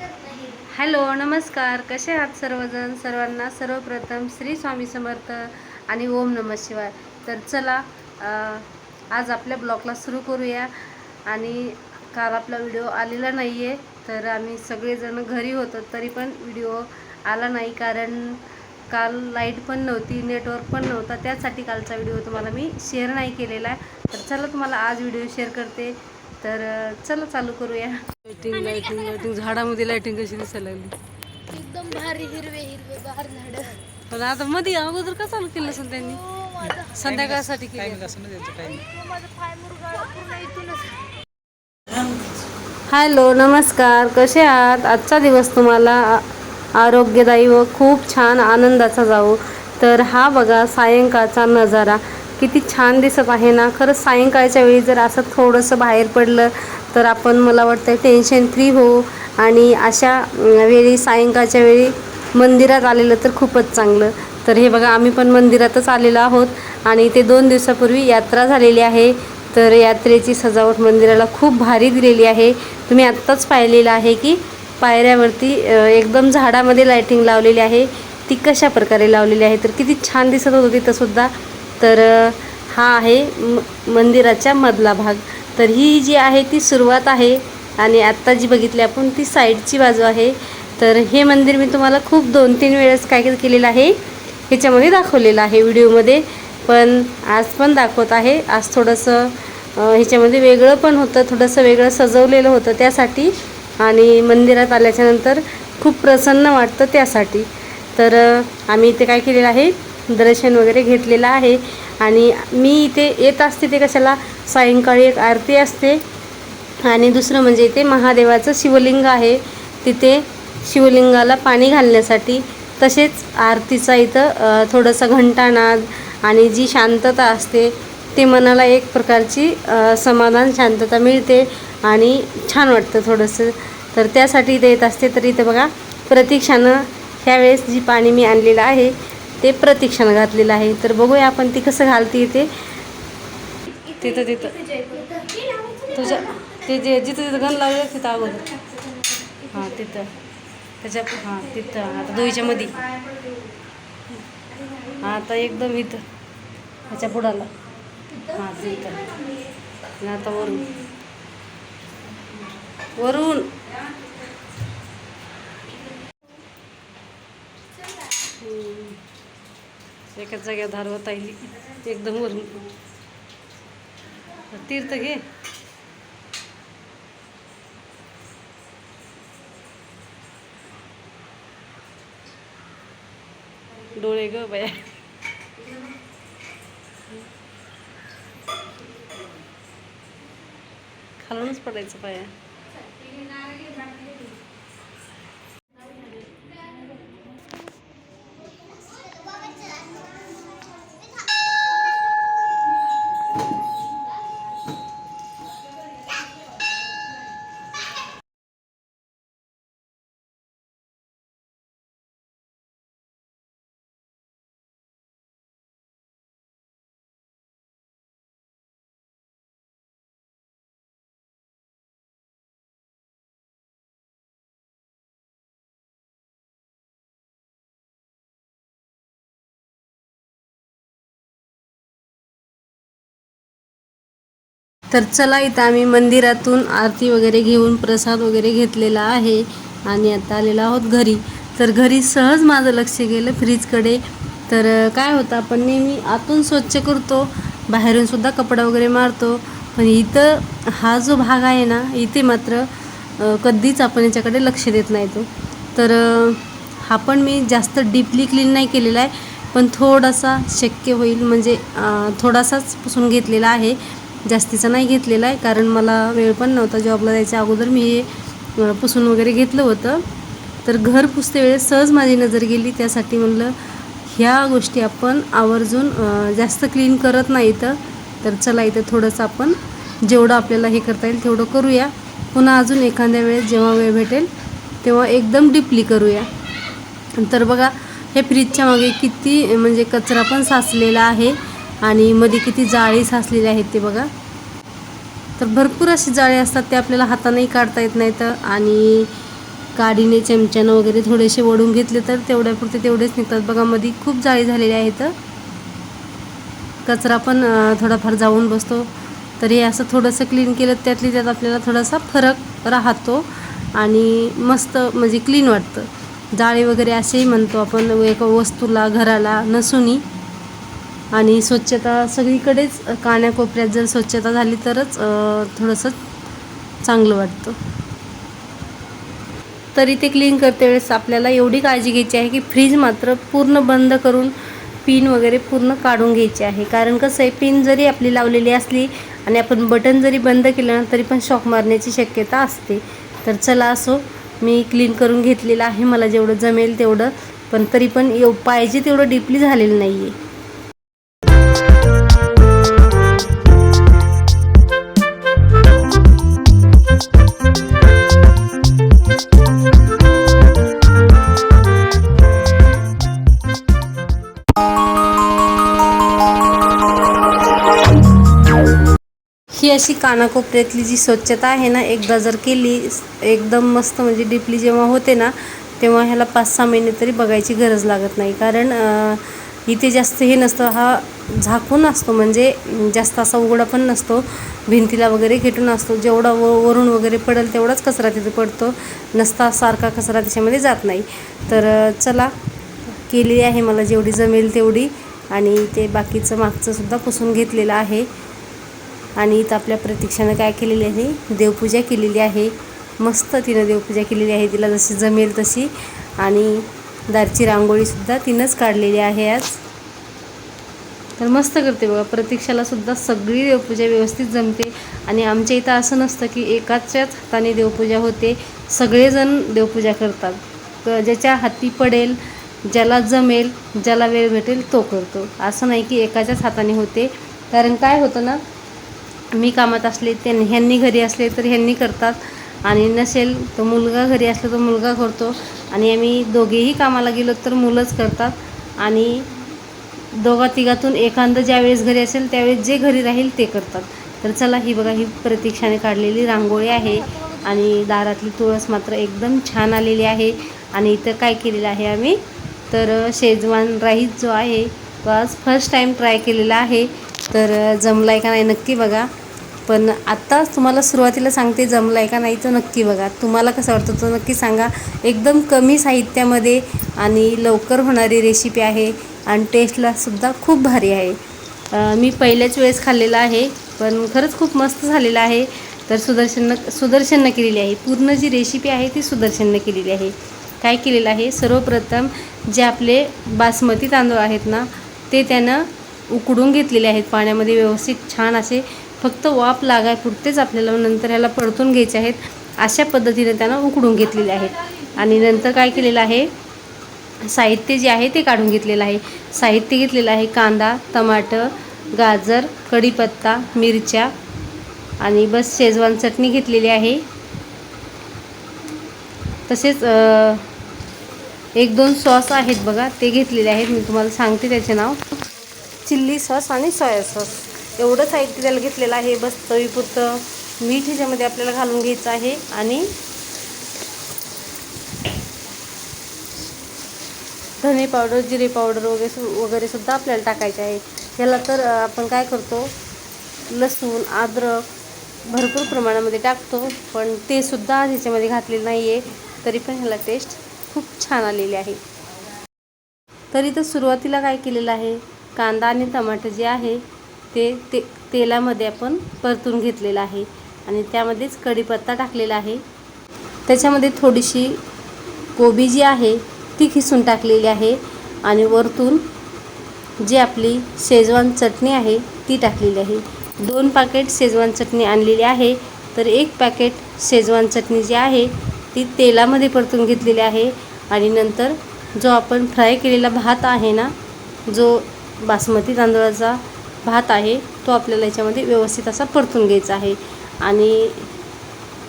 Hello नमस्कार. कसे आहात सर्वजण? सर्वांना सर्वप्रथम श्री स्वामी समर्थ आणि ओम नम शिवाय. तर चला आज आपल्या ब्लॉगला सुरू करूया. आणि काल आपला व्हिडिओ आलेला नाही आहे तर आम्ही सगळेजण घरी होतो तरी पण व्हिडिओ आला नाही. कारण काल लाइट पण नव्हती नेटवर्क पण नव्हता. त्यासाठी कालचा व्हिडिओ तुम्हाला मी शेअर नाही केलेला आहे. तर चला तुम्हाला आज व्हिडिओ शेअर करते. तर चला चालू करूया. लाईटिंग लाईटिंग लाईटिंग झाडामध्ये लाईटिंग कशी दिसायला लागली? एकदम भारी हिरवे हिरवे गार झाड. पण आता मध्ये अगोदर का चालू केलं असेल त्यांनी? संध्याकाळसाठी मुरगाळा पूर्ण इथूनच. हॅलो नमस्कार. कसे आहात? आजचा दिवस तुम्हाला आरोग्यदायी व खूप छान आनंदाचा जाऊ तर हा बघा सायंकाळचा नजारा. किती छान दिसत आहे ना. खरंच सायंकाळच्या वेळी जर असं थोडंसं बाहेर पडलं तर आपण मला वाटतं टेन्शन फ्री होऊ. आणि अशा वेळी सायंकाळच्या वेळी मंदिरात आलेलं तर खूपच चांगलं. तर हे बघा आम्ही पण मंदिरातच आलेलो आहोत. आणि ते दोन दिवसापूर्वी यात्रा झालेली आहे. तर यात्रेची सजावट मंदिराला खूप भारी दिलेली आहे. तुम्ही आत्ताच पाहिलेलं आहे की पायऱ्यावरती एकदम झाडामध्ये लायटिंग लावलेली आहे. ती कशा प्रकारे लावलेली आहे? तर किती छान दिसत होती तसुद्धा तर हा आहे म मंदिराच्या मधला भाग. तर ही जी आहे ती सुरुवात आहे आणि आत्ता जी बघितली आपण ती साईडची बाजू आहे. तर हे मंदिर मी तुम्हाला खूप दोन तीन वेळेस काय काय केलेलं आहे ह्याच्यामध्ये दाखवलेलं आहे व्हिडिओमध्ये. पण आज पण दाखवत आहे. आज थोडंसं ह्याच्यामध्ये वेगळं पण होतं थोडंसं वेगळं सजवलेलं होतं त्यासाठी. आणि मंदिरात आल्याच्यानंतर खूप प्रसन्न वाटतं त्यासाठी. तर आम्ही इथे काय केलेलं आहे दर्शन वगैरे घेतलेलं आहे. आणि मी इथे येत असते ते कशाला? सायंकाळी एक आरती असते. आणि दुसरं म्हणजे इथे महादेवाचं शिवलिंग आहे. तिथे शिवलिंगाला पाणी घालण्यासाठी तसेच आरतीचा इथं थोडंसं थोडासा घंटानाद आणि जी शांतता असते ते मनाला एक प्रकारची समाधान शांतता मिळते आणि छान वाटतं थोडंसं. तर त्यासाठी इथे येत असते. तर इथं बघा प्रतीक्षानं ह्यावेळेस जी पाणी मी आणलेलं आहे ते प्रतीक्षानं घातलेलं आहे. तर बघूया आपण ती कसं घालते इथे. तिथं तिथं. तुझ्या ते जे जिथं तिथं गण लावलेलं तिथं अगोदर. हां तिथं. त्याच्या हां तिथं. आता दोईच्या मध्ये हां आता एकदम इथं. ह्याच्या पुढाला. हां तिथं. आणि आता वरून. वरून. एका जाग्या धारवत आली एकदम वरून. तीर्थ घे. डोळे ग बाया. खालूनच पडायचं पाया तर चला इथं आम्ही मंदिरातून आरती वगैरे घेऊन प्रसाद वगैरे घेतलेला आहे आणि आता आलेलो आहोत घरी. तर घरी सहज माझं लक्ष गेलं फ्रीजकडे. तर काय होतं आपण नेहमी आतून स्वच्छ करतो बाहेरूनसुद्धा कपडा वगैरे मारतो. पण इथं हा जो भाग आहे ना इथे मात्र कधीच आपण याच्याकडे लक्ष देत नाही तो. तर हा पण मी जास्त डीपली क्लीन नाही केलेला आहे. पण थोडासा शक्य होईल म्हणजे थोडासाच पुसून घेतलेला आहे. जास्तीचा नाही घेतलेला आहे कारण मला वेळ पण नव्हता जॉबला जायच्या अगोदर. मी हे पुसून वगैरे घेतलं होतं. तर घर पुसते वेळेस सहज माझी नजर गेली. त्यासाठी म्हणलं ह्या गोष्टी आपण आवर्जून जास्त क्लीन करत नाही तर तर चला इथं थोडंसं आपण जेवढं आपल्याला हे करता येईल तेवढं करूया. पुन्हा अजून एखाद्या वेळेस जेव्हा वेळ भेटेल तेव्हा एकदम डीपली करूया. तर बघा हे फ्रीजच्या मागे किती म्हणजे कचरा पण साचलेला आहे. आणि मध्ये किती जाळी साचलेले आहेत ते बघा. तर भरपूर अशी जाळे असतात ते आपल्याला हातानेही काढता येत नाही तर आणि काडीने चमच्यानं वगैरे थोडेसे ओढून घेतले तर तेवढ्यापुरते तेवढेच निघतात. बघा मध्ये खूप जाळी झालेले आहेत. कचरा पण थोडाफार जाऊन बसतो. तर हे असं थोडंसं क्लीन केलं त्यातली त्यात आपल्याला थोडासा फरक राहतो. आणि मस्त म्हणजे क्लीन वाटतं. जाळे वगैरे असेही म्हणतो आपण एका वस्तूला घराला नसूनही आणि स्वच्छता सगळीकडेच कानाकोपऱ्यात जर स्वच्छता झाली तरच थोडंसं चांगलं वाटतं. तरी ते क्लीन करते वेळेस आपल्याला एवढी काळजी घ्यायची आहे की फ्रीज मात्र पूर्ण बंद करून पिन वगैरे पूर्ण काढून घ्यायची आहे. कारण कसं आहे पिन जरी आपली लावलेली असली आणि आपण बटन जरी बंद केलं ना तरी पण शॉक मारण्याची शक्यता असते. तर चला असो मी क्लीन करून घेतलेलं आहे. मला जेवढं जमेल तेवढं. पण तरी पण एव पाहिजे तेवढं डीपली झालेलं नाही आहे अशी कानाकोपऱ्यातली जी स्वच्छता आहे ना एकदा जर केली एकदम मस्त म्हणजे डीपली जेव्हा होते ना तेव्हा ह्याला पाच सहा महिने तरी बघायची गरज लागत नाही. कारण इथे जास्त हे नसतं हा झाकून असतो म्हणजे जास्त असा उघडा पण नसतो भिंतीला वगैरे घेटून असतो जेवढा व वरून वगैरे पडेल तेवढाच कचरा तिथे पडतो नसता सारखा कचरा त्याच्यामध्ये जात नाही. तर चला केली आहे मला जेवढी जमेल तेवढी आणि ते बाकीचं मागचं सुद्धा पुसून घेतलेलं आहे. आणि इथं आपल्या प्रतीक्षानं काय केलेली आहे? देवपूजा केलेली आहे. मस्त तिनं देवपूजा केलेली आहे. तिला जशी जमेल तशी. आणि दारची रांगोळीसुद्धा तिनंच काढलेली आहे आज. तर मस्त करते बघा. प्रतीक्षालासुद्धा सगळी देवपूजा व्यवस्थित जमते. आणि आमच्या इथं असं नसतं की एकाच्याच हाताने देवपूजा होते. सगळेजण देवपूजा करतात. ज्याच्या हाती पडेल ज्याला जमेल ज्याला वेळ भेटेल तो करतो. असं नाही की एकाच्याच हाताने होते. कारण काय होतं ना मी कामात असले ते ह्यांनी घरी असले तर ह्यांनी करतात. आणि नसेल तर मुलगा घरी असला तर मुलगा करतो. आणि आम्ही दोघेही कामाला गेलो तर मुलंच करतात. आणि दोघा तिघातून एखादं ज्यावेळेस घरी असेल त्यावेळेस जे घरी राहील ते करतात. तर चला ही बघा ही प्रतीक्षाने काढलेली रांगोळी आहे. आणि दारातली तुळस मात्र एकदम छान आलेली आहे. आणि इथं काय केलेलं आहे आम्ही? तर शेजवान राईस जो आहे तो आज फर्स्ट टाईम ट्राय केलेला आहे. तर जमला आहे का नाही नक्की बघा. पण आत्ताच तुम्हाला सुरुवातीला सांगते जमला आहे का नाही तर नक्की बघा. तुम्हाला कसं वाटतं तो नक्की सांगा. एकदम कमी साहित्यामध्ये आणि लवकर होणारी रेसिपी आहे आणि टेस्टलासुद्धा खूप भारी आहे. मी पहिल्याच वेळेस खाल्लेला आहे पण खरंच खूप मस्त झालेलं आहे. तर सुदर्शननं सुदर्शननं केलेली आहे. पूर्ण जी रेसिपी आहे ती सुदर्शननं केलेली आहे. काय केलेलं आहे? सर्वप्रथम जे आपले बासमती तांदूळ आहेत ना ते त्यानं उकडून घेतलेले आहेत. पाण्यामध्ये व्यवस्थित छान असे फक्त वाफ लागायपुरतेच आपल्याला नंतर ह्याला परतून घ्यायचे आहेत. अशा पद्धतीने त्यांना उकडून घेतलेले आहेत. आणि नंतर काय केलेलं आहे? साहित्य जे आहे ते काढून घेतलेलं आहे. साहित्य घेतलेलं आहे कांदा टमाटर गाजर कढीपत्ता मिरच्या आणि बस शेजवान चटणी घेतलेली आहे. तसेच एक दोन सॉस आहेत बघा ते घेतलेले आहेत. मी तुम्हाला सांगते त्याचे नाव. चिल्ली सॉस आणि सोया सॉस. एवढं साहित्य त्याला घेतलेलं आहे. बस चवीपुरतं मीठ ह्याच्यामध्ये आपल्याला घालून घ्यायचं आहे आणि धने पावडर जिरे पावडर वगैरे सु वगैरे सुद्धा आपल्याला टाकायचे आहे. ह्याला तर आपण काय करतो लसूण अद्रक भरपूर प्रमाणामध्ये टाकतो पण ते सुद्धा ह्याच्यामध्ये घातलेलं नाही आहे तरी पण ह्याला टेस्ट खूप छान आलेली आहे. तरी तर सुरुवातीला काय केलेलं आहे? कांदा आणि टमाटर जे आहे ते ते तेलामध्ये आपण परतून घेतलेलं आहे. आणि त्यामध्येच कढीपत्ता टाकलेला आहे. त्याच्यामध्ये थोडीशी कोबी जी आहे ती खिसून टाकलेली आहे. आणि वरतून जी आपली शेजवान चटणी आहे ती टाकलेली आहे. दोन पॅकेट शेजवान चटणी आणलेली आहे. तर एक पॅकेट शेजवान चटणी जी आहे ती तेलामध्ये परतून घेतलेली आहे. आणि नंतर जो आपण फ्राय केलेला भात आहे ना जो बासमती तांदळाचा भात आहे तो आपल्याला याच्यामध्ये व्यवस्थित असा परतून घ्यायचा आहे. आणि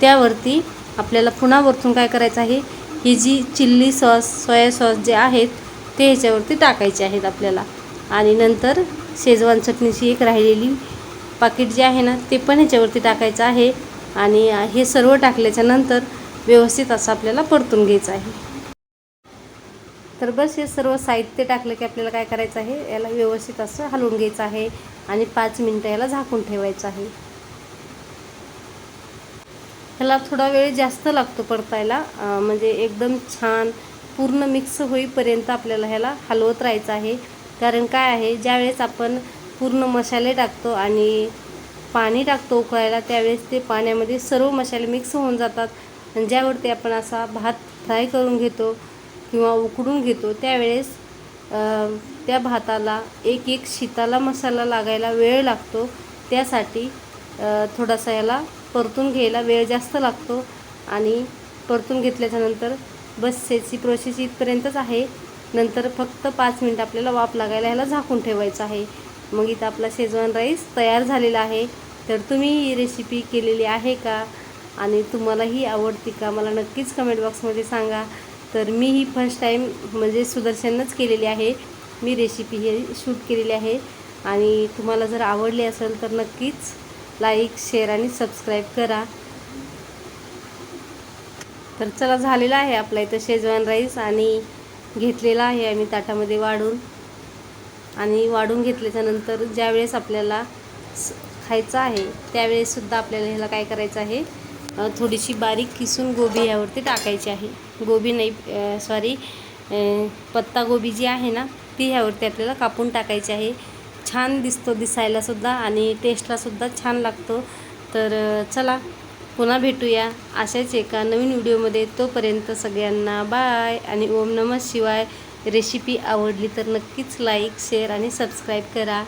त्यावरती आपल्याला पुन्हा वरतून काय करायचं आहे ही जी चिल्ली सॉस सोया सॉस जे आहेत ते ह्याच्यावरती टाकायचे आहेत आपल्याला. आणि नंतर शेजवान चटणीची एक राहिलेली पाकिट जे आहे ना ते पण ह्याच्यावरती टाकायचं आहे. आणि हे सर्व टाकल्याच्या नंतर व्यवस्थित असं आपल्याला परतून घ्यायचं आहे. तर बस हे सर्व साहित्य टाकलं की आपल्याला काय करायचं आहे? याला व्यवस्थित असं हलवून घ्यायचं आहे आणि पाच मिनटं याला झाकून ठेवायचं आहे. ह्याला थोडा वेळ जास्त लागतो परतायला. म्हणजे एकदम छान पूर्ण मिक्स होईपर्यंत आपल्याला ह्याला हलवत राहायचं आहे. कारण काय आहे? ज्यावेळेस आपण पूर्ण मसाले टाकतो आणि पाणी टाकतो उकळायला त्यावेळेस ते पाण्यामध्ये सर्व मसाले मिक्स होऊन जातात. आणि ज्यावरती आपण असा भात फ्राय करून घेतो किंवा उकडून घेतो त्यावेळेस त्या भाताला एक एक शीताला मसाला लागायला वेळ लागतो. त्यासाठी थोडासा याला परतून घ्यायला वेळ जास्त लागतो. आणि परतून घेतल्याच्यानंतर बस याची प्रोसेस इथपर्यंतच आहे. नंतर फक्त पाच मिनटं आपल्याला वाफ लागायला ह्याला झाकून ठेवायचं आहे. मग इथं आपला शेजवान राईस तयार झालेला आहे. तर तुम्ही ही रेसिपी केलेली आहे का? आणि तुम्हाला ही आवडती का? मला नक्कीच कमेंट बॉक्समध्ये सांगा. तर मी ही फर्स्ट टाईम म्हणजे सुदर्शनच केलेली आहे. मी रेसिपी ही शूट केलेली आहे. आणि तुम्हाला जर आवडली असेल तर नक्कीच लाईक शेअर आणि सबस्क्राईब करा. तर चला झालेला आहे आपला इथं शेजवान राईस आणि घेतलेला आहे आम्ही ताटामध्ये वाढून. आणि वाढून घेतल्याच्यानंतर ज्यावेळेस आपल्याला स- खायचं आहे त्यावेळेससुद्धा आपल्याला ह्याला काय करायचं आहे? थोडीशी बारीक किसून गोबी यावरती टाकायची आहे. गोबी नाही सॉरी पत्तागोबी जी आहे ना ती ह्यावरती आपल्याला कापून टाकायची आहे. छान दिसतो दिसायलासुद्धा आणि टेस्टलासुद्धा छान लागतो. तर चला पुन्हा भेटूया अशाच एका नवीन व्हिडिओमध्ये. तोपर्यंत सगळ्यांना बाय आणि ओम नमः शिवाय. रेसिपी आवडली तर नक्कीच लाईक शेअर आणि सबस्क्राईब करा.